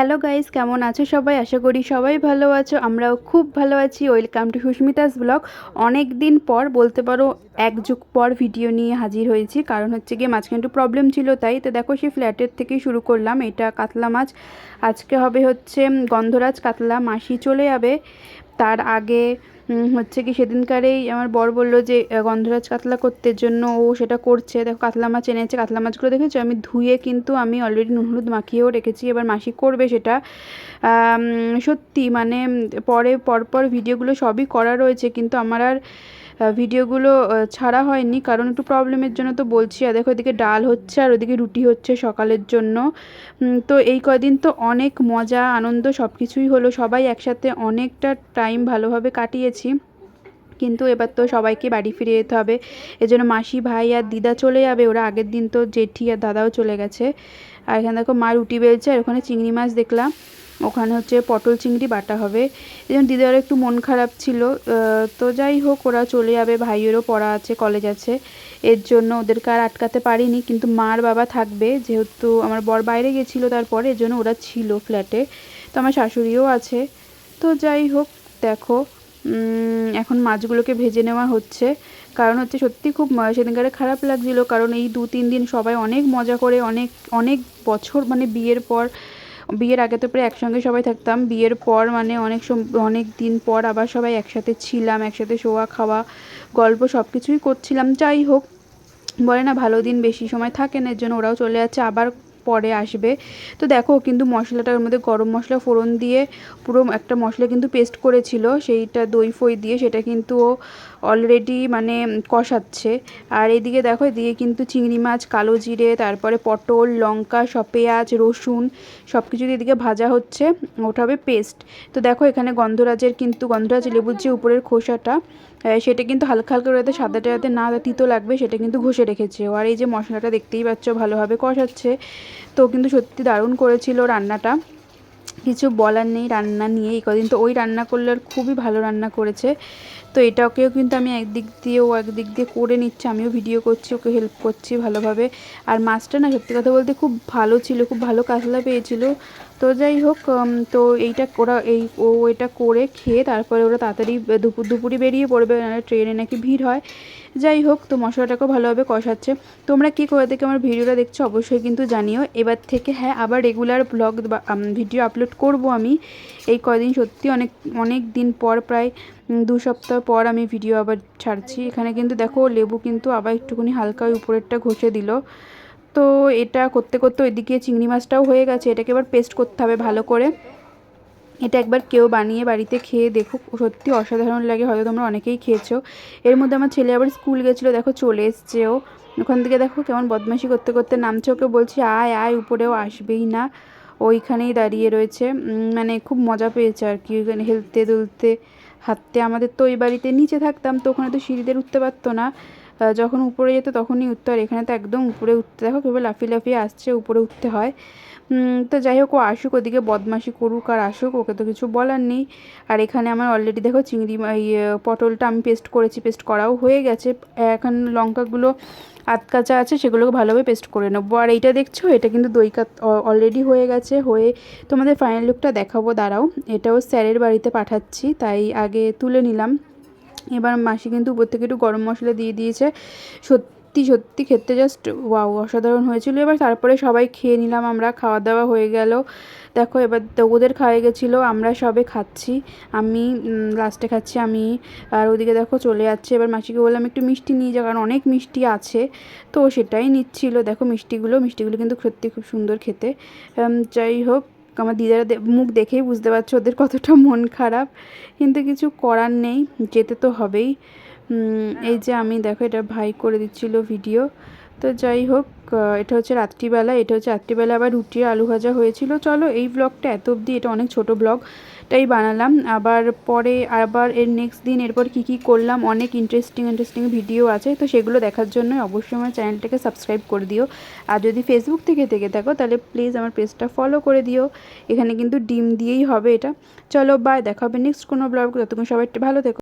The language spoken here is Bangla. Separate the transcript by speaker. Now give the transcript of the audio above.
Speaker 1: হ্যালো গাইস, কেমন আছো সবাই? আশা করি সবাই ভালো আছো, আমরাও খুব ভালো আছি। Welcome to Susmita's blog. অনেক দিন পর বলতে পারো, এক যুগ পর ভিডিও নিয়ে হাজির হয়েছি। কারণ হচ্ছে গিয়ে মাঝখানে একটু প্রবলেম ছিল, তাই তো দেখো সেই ফ্ল্যাটের থেকেই শুরু করলাম, এটা কাতলা মাছ। আজকে হবে হচ্ছে গন্ধরাজ কাতলা মাসি চলে যাবে। তার আগে হচ্ছে কি সেদিনকারেই আমার বর বলল যে গন্ধরাজ কাতলা করতে জন্য ও সেটা করছে। দেখো, কাতলা মাছ এনেছে, কাতলা মাছগুলো দেখেছ? আমি ধুয়ে কিন্তু আমি অলরেডি নুন হলুদ মাখিয়েও রেখেছি। এবার মাসি করবে সেটা। সত্যি মানে পরে, পরপর ভিডিওগুলো সবই করা রয়েছে, কিন্তু আমার আর ভিডিওগুলো ছাড়া হয়নি। কারণ একটু প্রবলেমের জন্য তো বলছি। আর দেখো, এদিকে ডাল হচ্ছে আর ওদিকে রুটি হচ্ছে সকালের জন্য। তো এই কদিন তো অনেক মজা, আনন্দ সব কিছুই হলো। সবাই একসাথে অনেকটা টাইম ভালোভাবে কাটিয়েছি। কিন্তু এবার তো সবাইকে বাড়ি ফিরে যেতে হবে। এজন্য মাসি, ভাই আর দিদা চলে যাবে। ওরা আগের দিন তো জেঠি আর দাদাও চলে গেছে। আর এখানে দেখো মা রুটি বেলছে আর ওখানে চিংড়ি মাছ দেখলাম। ওখানে হচ্ছে পটল চিংড়ি বাটা হবে। এই জন্য দিদারও একটু মন খারাপ ছিল। তো যাই হোক, ওরা চলে যাবে, ভাইয়েরও পড়া আছে কলেজ আছে। এর জন্য ওদেরকে আর আটকাতে পারিনি, কিন্তু মার বাবা থাকবে, যেহেতু আমার বর বাইরে গেছিল তারপরে, এর জন্য ওরা ছিল ফ্ল্যাটে তো আমার শাশুড়িও আছে। তো যাই হোক, দেখো এখন মাছগুলোকে ভেজে নেওয়া হচ্ছে। কারণ হচ্ছে সত্যি খুব সেদিনকারে খারাপ লাগছিল, কারণ এই দু তিন দিন সবাই অনেক মজা করে, অনেক অনেক বছর মানে বিয়ের পর বিয়ের আগে তো প্রায় একসঙ্গে সবাই থাকতাম। বিয়ের পর মানে অনেক অনেক দিন পর আবার সবাই একসাথে ছিলাম, একসাথে শোয়া, খাওয়া, গল্প সব কিছুই করছিলাম। যাই হোক, বলে না ভালো দিন বেশি সময় থাকে না, এর জন্য ওরাও চলে যাচ্ছে, আবার পরে আসবে। তো দেখো, কিন্তু মশলাটার মধ্যে গরম মশলা, ফোড়ন দিয়ে পুরো একটা মশলা কিন্তু পেস্ট করেছিল, সেইটা দই, ফই দিয়ে, সেটা কিন্তু ও অলরেডি মানে কষাচ্ছে। আর এদিকে দেখো, এদিকে কিন্তু চিংড়ি মাছ, কালো জিরে, তারপরে পটল, লঙ্কা, সব পেঁয়াজ, রসুন, সব কিছু এদিকে ভাজা হচ্ছে। ওটা হবে পেস্ট তো দেখো, এখানে গন্ধরাজের কিন্তু, গন্ধরাজ লেবুর যে উপরের খোসাটা সেটা কিন্তু হালকা হালকা যাতে সাদাটা যাতে না তিতো লাগবে, সেটা কিন্তু ঘষে রেখেছে। আর এই যে মশলাটা দেখতেই পাচ্ছ, ভালোভাবে কষাচ্ছে। তো কিন্তু সত্যি দারুণ করেছিল রান্নাটা। কিছু বলার নেই, রান্না নিয়ে, এই কদিন তো ওই রান্না করলে আর খুবই ভালো রান্না করেছে। তো এটাকেও কিন্তু আমি একদিক দিয়ে ও একদিক দিয়ে করে নিচ্ছে, আমিও ভিডিও করছি, ওকে হেল্প করছি ভালোভাবে। আর মাছটা না সত্যি কথা বলতে খুব ভালো ছিল, খুব ভালো কাতলা পেয়েছিল। তো যাই হোক তো এইটা ওরা এই, ও এটা করে খেয়ে তারপরে ওরা তাড়াতাড়ি দুপুর দুপুরই বেরিয়ে পড়বে নাহলে ট্রেনে নাকি ভিড় হয়। যাই হোক, তো মশলাটাকেও ভালোভাবে কষাচ্ছে। তোমরা কী করে থেকে আমার ভিডিওটা দেখছ অবশ্যই কিন্তু জানিও। এবার থেকে হ্যাঁ আবার রেগুলার ব্লগ ভিডিও আপলোড করব আমি। এই কদিন সত্যি অনেক অনেক দিন পর প্রায় দু সপ্তাহ পর আমি ভিডিও আবার ছাড়ছি। এখানে কিন্তু দেখো, লেবু কিন্তু আবার একটুখানি হালকা ওই উপরেরটা ঘষে দিল। তো এটা করতে করতে ওইদিকে চিংড়ি মাছটাও হয়ে গেছে। এটাকে এবার পেস্ট করতে হবে ভালো করে। এটা একবার কেউ বানিয়ে বাড়িতে খেয়ে দেখো সত্যি অসাধারণ লাগে, হয়তো তোমরা অনেকেই খেয়েছো। এর মধ্যে আমার ছেলে আবার স্কুল গেছিল, দেখো চলে এসছে ও। ওখান থেকে দেখো কেমন বদমাশি করতে করতে নামছে ওকে, বলছি, আয় আয়, উপরেও আসবেই না। ওইখানেই দাঁড়িয়ে রয়েছে। মানে খুব মজা পেয়েছে আর কি, ওইখানে হেলতে দুলতে। হাঁটতে আমাদের তো ওই বাড়িতে নিচে থাকতাম তো ওখানে তো সিঁড়িদের উঠতে পারতো না। যখন উপরে যেত তখনই উঠতে, আর এখানে তো একদম উপরে উঠতে, দেখো কেবল লাফিয়ে লাফিয়ে আসছে, উপরে উঠতে হয়। তো যাই হোক, ও আসুক, ওদিকে বদমাশি করুক আর আসুক, ওকে তো কিছু বলার নেই। আর এখানে আমার অলরেডি দেখো চিংড়ি এই পটলটা আমি পেস্ট করেছি পেস্ট করাও হয়ে গেছে। এখন লঙ্কাগুলো আধ কাঁচা আছে, সেগুলোকে ভালোভাবে পেস্ট করে নেব। আর এইটা দেখছ? এটা কিন্তু দই কাত অলরেডি হয়ে গেছে, হয়ে তোমাদের ফাইনাল লুকটা দেখাবো, দাঁড়াও। এটাও স্যারের বাড়িতে পাঠাচ্ছি, তাই আগে তুলে নিলাম। এবার মাসি কিন্তু উপর থেকে একটু গরম মশলা দিয়ে দিয়েছে। সত্যি সত্যি খেতে জাস্ট ওয়াও অসাধারণ হয়েছিল। এবার তারপরে সবাই খেয়ে নিলাম আমরা খাওয়া দাওয়া হয়ে গেল। দেখো, এবার ওদের খাওয়া গেছিল, আমরা সবে খাচ্ছি। আমি লাস্টে খাচ্ছি আমি। আর ওদিকে দেখো চলে যাচ্ছে। এবার মাসিকে বললাম একটু মিষ্টি নিয়ে যা কারণ অনেক মিষ্টি আছে। তো সেটাই নিচ্ছিল। দেখো মিষ্টিগুলো মিষ্টিগুলো কিন্তু সত্যি খুব সুন্দর খেতে। যাই হোক আমার দিদার মুখ দেখেই বুঝতে পারছ ওদের কতটা মন খারাপ। কিন্তু কিছু করার নেই যেতে তো হবেই। এই যে আমি দেখো এটা ভাই করে দিচ্ছিল ভিডিও তো যাই হোক এটা হচ্ছে রাত্রিবেলা, এটা হচ্ছে রাত্রিবেলা আবার রুটি, আলু ভাজা হয়েছিল। চলো এই ব্লগটা এত অবধি, এটা অনেক ছোট ব্লগটাই বানালাম। আবার পরে, আবার এর নেক্সট দিন এরপর কি কি করলাম, অনেক ইন্টারেস্টিং ইন্টারেস্টিং ভিডিও আছে। তো সেগুলো দেখার জন্য অবশ্যই আমার চ্যানেলটাকে সাবস্ক্রাইব করে দিও। আর যদি ফেসবুক থেকে থেকে থাকো তাহলে প্লিজ আমার পেজটা ফলো করে দিও। এখানে কিন্তু ডিম দিয়েই হবে এটা। চলো বাই দেখা হবে নেক্সট কোনো ব্লগ ততক্ষণ সবাই ভালো থেকো।